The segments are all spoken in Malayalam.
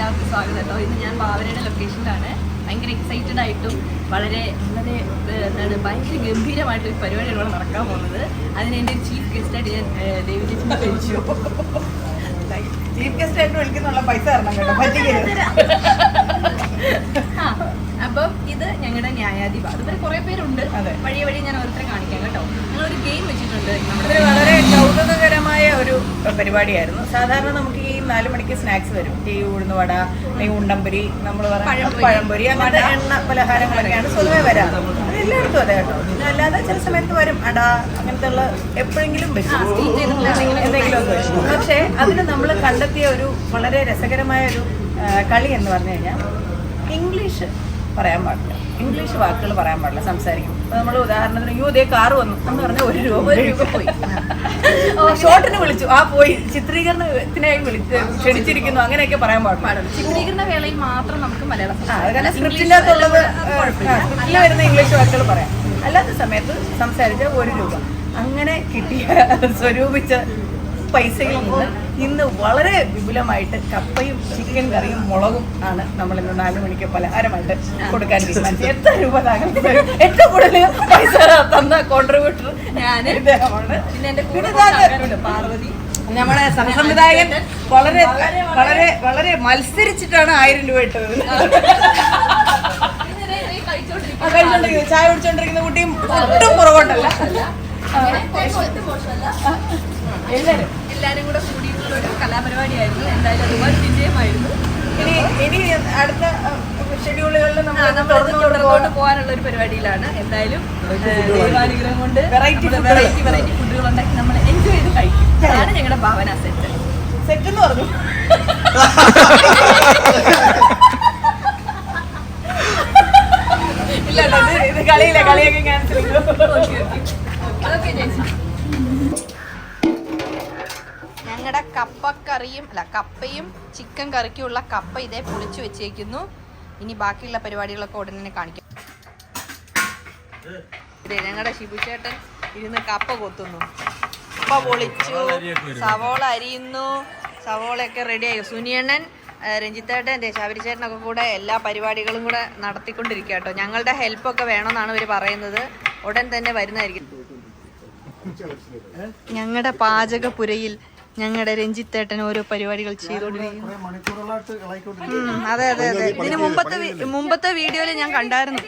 എല്ലാവർക്കും സ്വാഗതം കേട്ടോ. ഇന്ന് ഞാൻ ഭാവനയുടെ ലൊക്കേഷനിലാണ് ഭയങ്കര എക്സൈറ്റഡ് ആയിട്ടും വളരെ വളരെ എന്താണ് ഭയങ്കര ഗംഭീരമായിട്ട് ഒരു പരിപാടിയാണ് ഇവിടെ നടക്കാൻ പോകുന്നത്. അതിന് എന്റെ ഒരു ചീഫ് ഗസ്റ്റായിട്ട് ഞാൻ ദേവി ചേച്ചിനെ ക്ഷണിച്ചു ചീഫ് ഗസ്റ്റ് ആയിട്ട് വിളിക്കുന്നുള്ള പൈസ തരണം കേട്ടോ അപ്പം ഇത് ഞങ്ങളുടെ ന്യായാധിപ. അതുപോലെ കുറെ പേരുണ്ട്. വഴിയെ വഴി ഞാൻ ഓരോരുത്തരെ കാണിക്കാം കേട്ടോ. ഞങ്ങളൊരു ഗെയിം വെച്ചിട്ടുണ്ട്. നമ്മുടെ വളരെ കൗതുകകരമായ ഒരു പരിപാടിയായിരുന്നു. സാധാരണ നമുക്ക് ഈ നാല് മണിക്ക് സ്നാക്സ് വരും ടീ ഉഴുന്ന് വട അല്ലെങ്കിൽ ഉണ്ടമ്പരി നമ്മൾ പഴംപൊരി. പഴംപൊരി അങ്ങനത്തെ എണ്ണ പലഹാരങ്ങളൊക്കെയാണ് സ്വതവേ വരാറ്. അത് എല്ലായിടത്തും അതെ കേട്ടോ. അല്ലാതെ ചില സമയത്ത് വരും അട അങ്ങനത്തെ ഉള്ള എപ്പോഴെങ്കിലും എന്തെങ്കിലും പക്ഷെ പക്ഷേ അതിന് നമ്മൾ കണ്ടെത്തിയ ഒരു വളരെ രസകരമായ ഒരു കളി എന്ന് പറഞ്ഞു കഴിഞ്ഞാൽ ഇംഗ്ലീഷ് പറയാൻ പാടില്ല. ഇംഗ്ലീഷ് വാക്കുകൾ പറയാൻ പാടില്ല സംസാരിക്കും നമ്മൾ ഉദാഹരണത്തിന് യു ദേ കാറ് വന്നു. എന്ന് പറഞ്ഞാൽ ഒരു രൂപ ഒരു രൂപ പോയി. ഷോട്ടിന് വിളിച്ചു. ആ പോയി. ചിത്രീകരണത്തിനായി വിളിച്ച് ക്ഷണിച്ചിരിക്കുന്നു. അങ്ങനെയൊക്കെ പറയാൻ പാടില്ല പാടും ചിത്രീകരണ വേളയിൽ മാത്രം നമുക്ക് മലയാളം. സ്ക്രിപ്റ്റിൽ വരുന്ന ഇംഗ്ലീഷ് വാക്കുകൾ പറയാം. അല്ലാത്ത സമയത്ത് സംസാരിച്ച ഒരു രൂപ. അങ്ങനെ കിട്ടിയ സ്വരൂപിച്ച പൈസയിൽ നിന്ന് ഇന്ന് വളരെ വിപുലമായിട്ട് കപ്പയും ചിക്കൻ കറിയും മുളകും ആണ് നമ്മൾ ഇന്ന് നാല് മണിക്ക് പലഹാരമായിട്ട് കൊടുക്കാൻ തീരുമാനിച്ചത്. എത്ര രൂപ താങ്കൾ? ഏറ്റവും കൂടുതൽ പൈസ തന്ന കോൺട്രിബ്യൂട്ടർ ഞാൻ? പിന്നെ. പാർവതി. നമ്മുടെ സഹസംവിധായകൻ വളരെ വളരെ വളരെ മത്സരിച്ചിട്ടാണ് ആയിരം രൂപ ഇട്ടത്. കഴിച്ചോണ്ടിരിക്കുന്നത് ചായ കുടിച്ചോണ്ടിരിക്കുന്ന കുട്ടിയും ഒട്ടും പുറകോട്ടല്ല. എല്ലാരും. എല്ലാരും കൂടെ കൂടിയിട്ടുള്ള ഒരു കലാപരിപാടിയായിരുന്നു. എന്തായാലും ഒരുപാട് വിജയമായിരുന്നു ഇനി ഇനി അടുത്ത ഷെഡ്യൂളുകളിൽ നമ്മൾ തുടർന്നോട്ട് പോകാനുള്ള ഒരു പരിപാടിയിലാണ്. എന്തായാലും ദൈവാനുഗ്രഹം കൊണ്ട് വെറൈറ്റി വെറൈറ്റി വെറൈറ്റി ഫുഡുകൾ ഉണ്ടാക്കി നമ്മൾ എൻജോയ് ചെയ്ത് കഴിക്കും. അതാണ് ഞങ്ങളുടെ ഭാവന സെറ്റ് സെറ്റ് എന്ന് പറഞ്ഞു. ഇല്ല ഇത് കളിയില്ല കളിയൊക്കെ ക്യാൻസൽ ചെയ്തു. ഞങ്ങളുടെ കപ്പക്കറിയും അല്ല കപ്പയും ചിക്കൻ കറിക്കുള്ള കപ്പ ഇതേ പൊളിച്ചു വെച്ചേക്കുന്നു. ഇനി ബാക്കിയുള്ള പരിപാടികളൊക്കെ ഉടനെ തന്നെ കാണിക്കാം. ഞങ്ങളുടെ ശിബുചേട്ടൻ ഇരുന്ന് കപ്പ കൊത്തുന്നു. കപ്പ പൊളിച്ചു സവോള അരിയുന്നു സവോളയൊക്കെ റെഡിയായി സുനിയണ്ണൻ രഞ്ജിത്തേട്ടൻ ദേശാവരി ചേട്ടനൊക്കെ കൂടെ എല്ലാ പരിപാടികളും കൂടെ നടത്തിക്കൊണ്ടിരിക്കുക കേട്ടോ ഞങ്ങളുടെ ഹെൽപ്പൊക്കെ വേണമെന്നാണ് ഇവർ പറയുന്നത്. ഉടൻ തന്നെ വരുന്നതായിരിക്കും. ഞങ്ങളുടെ പാചകപുരയിൽ ഞങ്ങളുടെ രഞ്ജിത്തേട്ടൻ ഓരോ പരിപാടികൾ ചെയ്തോണ്ടിരിക്കുന്നു. അതെ അതെ അതെ. ഇതിന് മുമ്പത്തെ മുമ്പത്തെ വീഡിയോയിൽ ഞാൻ കണ്ടായിരുന്നു.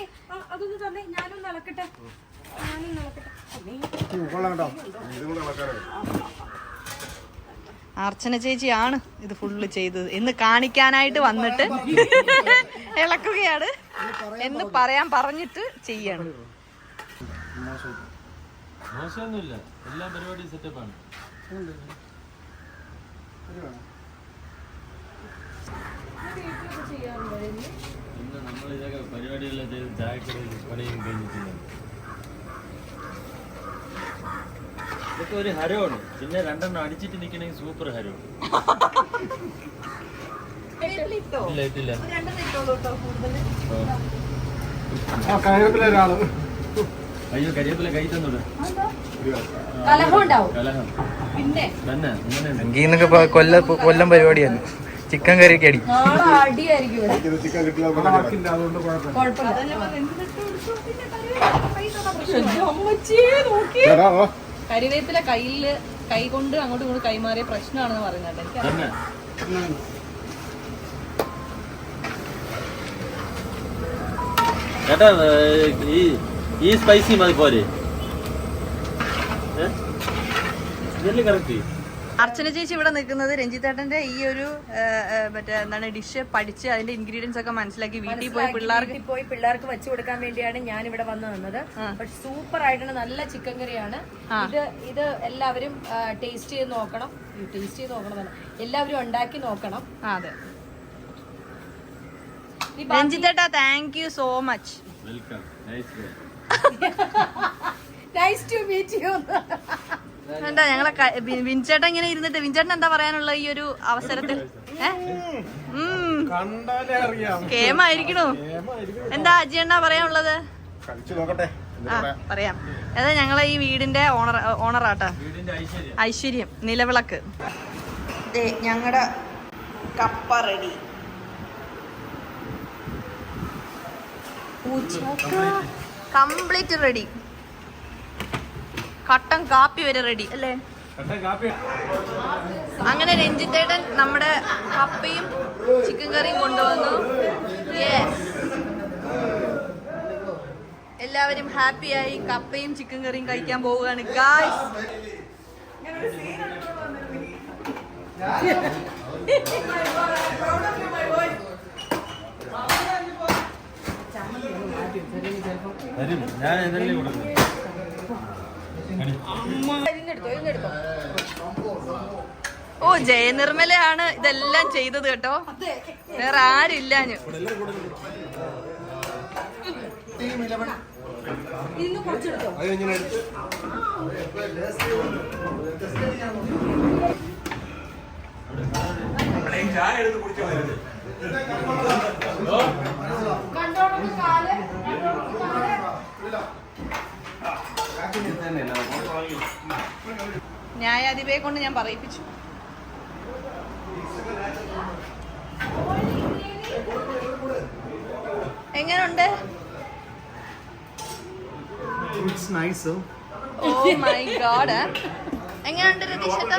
അർച്ചന ആണ് ഇത് ഫുള്ള് ചെയ്തത്. എന്ന് കാണിക്കാനായിട്ട് വന്നിട്ട് ഇളക്കുകയാണ്. എന്ന് പറയാൻ പറഞ്ഞിട്ട് ചെയ്യാണ്. മോശമൊന്നുമില്ല. എല്ലാ പരിപാടിയും സെറ്റപ്പാണ് ഇന്ന് നമ്മൾ ഇതൊക്കെ പരിപാടിയെല്ലാം ചെയ്ത് ചായക്കടയിൽ പണിയും കഴിഞ്ഞിട്ടുണ്ട് ഇതൊക്കെ ഒരു ഹരമാണ്. പിന്നെ രണ്ടെണ്ണം അടിച്ചിട്ട് നിൽക്കണമെങ്കിൽ സൂപ്പർ ഹരമാണ്. ഇല്ല ഇട്ടില്ല. അയ്യോ കരിയപ്പില കൈ തന്നോട്. കൊല്ല കൊല്ലം പരിപാടിയാണ്. ചിക്കൻ കറി അടി. അടിയായിരിക്കും ഇവിടെ. കരിവേപ്പില കയ്യിൽ കൈ കൊണ്ട് അങ്ങോട്ടും ഇങ്ങോട്ടും കൈമാറിയ പ്രശ്നമാണെന്ന് പറയുന്നത് എനിക്ക് തന്നെ. ചേട്ടാ ഈ ഈ സ്പൈസി മതി പോരെ. ഏ? ഇതല്ലേ കറക്റ്റ് അർച്ചന ചേച്ചി ഇവിടെ നിൽക്കുന്നത് രഞ്ജിത്തേട്ടന്റെ ഈ ഒരു മറ്റേ എന്താണ് ഡിഷ് പഠിച്ച് അതിന്റെ ഇൻഗ്രീഡിയൻസ് ഒക്കെ മനസ്സിലാക്കി വീട്ടിൽ പോയി പിള്ളേർക്ക് പോയി പിള്ളേർക്ക് വെച്ചു കൊടുക്കാൻ വേണ്ടിയാണ് ഞാൻ ഇവിടെ വന്നു നിന്നത്. പക്ഷെ സൂപ്പർ ആയിട്ടുള്ള നല്ല ചിക്കൻ കറിയാണ്. ഇത് ഇത് എല്ലാവരും ടേസ്റ്റ് ചെയ്ത് നോക്കണം. ടേസ്റ്റ് ചെയ്ത് നോക്കണം എല്ലാവരും ഉണ്ടാക്കി നോക്കണം. അതെ. രഞ്ജിത്തേട്ടാ thank you so much welcome nice to meet you എന്താ ഞങ്ങളെ വിൻചേട്ടൻ ഇങ്ങനെ ഇരുന്നിട്ട് വിൻചേട്ടൻ എന്താ പറയാനുള്ള ഈ ഒരു അവസരത്തിൽ? കേമായിരിക്കണു? എന്താ അജിയണ്ണ പറയാനുള്ളത്? പറയാം? അതാ ഞങ്ങളെ ഈ വീടിന്റെ ഓണർ ഓണറാട്ട. ഐശ്വര്യം. നിലവിളക്ക്. ഞങ്ങളുടെ കപ്പ റെഡി പൂച്ച കംപ്ലീറ്റ് റെഡി. കട്ടൻ കാപ്പി വരെ റെഡി അല്ലേ? അങ്ങനെ രഞ്ജിത്തേട്ടൻ നമ്മുടെ കപ്പയും ചിക്കൻ കറിയും കൊണ്ടുവന്നു. എല്ലാവരും ഹാപ്പിയായി കപ്പയും ചിക്കൻ കറിയും കഴിക്കാൻ പോവുകയാണ്. ഗായ്സ് ഞാൻ ഇതല്ലേ കൊടുക്കുന്നത് ഓ ജയനിർമ്മലയാണ് ഇതെല്ലാം ചെയ്തത് കേട്ടോ. വേറെ ആരില്ലാഞ്ഞു. ന്യായാധിപയെ കൊണ്ട് ഞാൻ പറയിപ്പിച്ചു. എങ്ങനുണ്ട്? ഓ മൈ ഗോഡ് എങ്ങനെയുണ്ട് രതീഷേട്ടാ?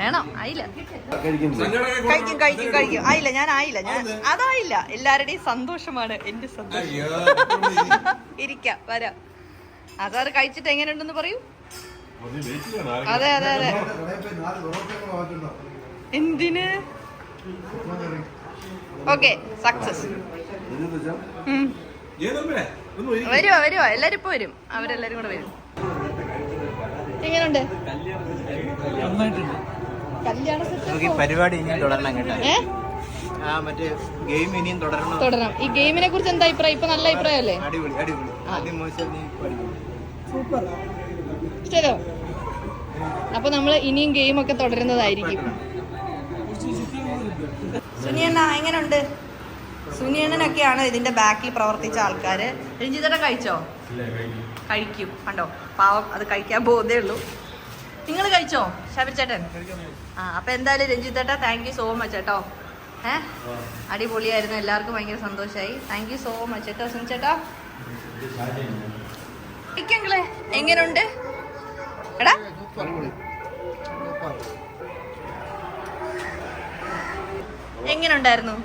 വേണോ? ആയില്ല. കഴിക്കും കഴിക്കും കഴിക്കും. ആയില്ല ഞാൻ ആയില്ല. ഞാൻ അതായില്ല. എല്ലാവരുടെയും സന്തോഷമാണ്. എന്റെ സന്തോഷം. ഇരിക്കാം വരാം. അതാറ് കഴിച്ചിട്ട് എങ്ങനെയുണ്ടെന്ന് പറയൂ? അതെ അതെ അതെ എന്തിന്? ഓക്കെ സക്സസ് വരുവാ വരുവാ. എല്ലാരും ഇപ്പൊ വരും. അവരെല്ലാരും കൂടെ വരും. എങ്ങനെയുണ്ട് പരിപാടി ഇനിയും തുടരണം കേട്ടോ. ഈ ഗെയിമിനെ കുറിച്ച് എന്താ അഭിപ്രായം? ഇപ്പൊ നല്ല അഭിപ്രായമല്ലേ അടിപൊളി അടിപൊളി. ആദ്യം മോശം നീ ഇപ്പൊ അടിപൊളി ശരിയോ അപ്പൊ നമ്മൾ ഇനിയും ഗെയിം ഒക്കെ തുടരുന്നതായിരിക്കും. സുനിയണ്ണ എങ്ങനെയുണ്ട് സുനിയണ്ണനൊക്കെയാണ് ഇതിന്റെ ബാക്കിൽ പ്രവർത്തിച്ച ആൾക്കാര്. രഞ്ജിതേട്ടൻ കഴിച്ചോ? കഴിക്കും. കണ്ടോ? പാവം അത് കഴിക്കാൻ പോകുന്നേ ഉള്ളൂ. നിങ്ങൾ കഴിച്ചോ ശബരിച്ചേട്ടൻ ആ അപ്പൊ എന്തായാലും രഞ്ജിത്തേട്ടാ താങ്ക് യു സോ മച്ച് കേട്ടോ ഏ? അടിപൊളിയായിരുന്നു. എല്ലാവർക്കും ഭയങ്കര സന്തോഷമായി താങ്ക് യു സോ മച്ച് കേട്ടോ സുനിച്ചേട്ടാ. ചേട്ടാ കഴിക്കെങ്കിലേ എങ്ങനെയുണ്ട് എടാ. എങ്ങനെയുണ്ടായിരുന്നു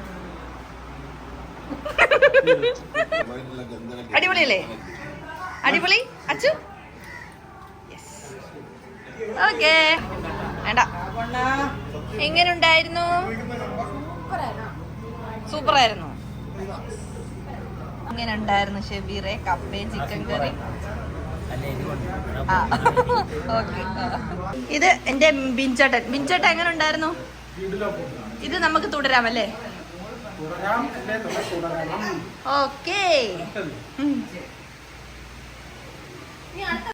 അടിപൊളിയല്ലേ? അടിപൊളി? അച്ചു? ഓക്കെ വേണ്ട. എങ്ങനെയുണ്ടായിരുന്നു സൂപ്പർ ആയിരുന്നു എങ്ങനെ ഉണ്ടായിരുന്നു ഷെബീറെ കപ്പയും ചിക്കൻ കറി ഇത് എന്റെ ബിൻചേട്ടൻ. ബിൻചേട്ടൻ എങ്ങനെ ഉണ്ടായിരുന്നു ഇത് നമുക്ക് തുടരാമല്ലേ ഓക്കേ.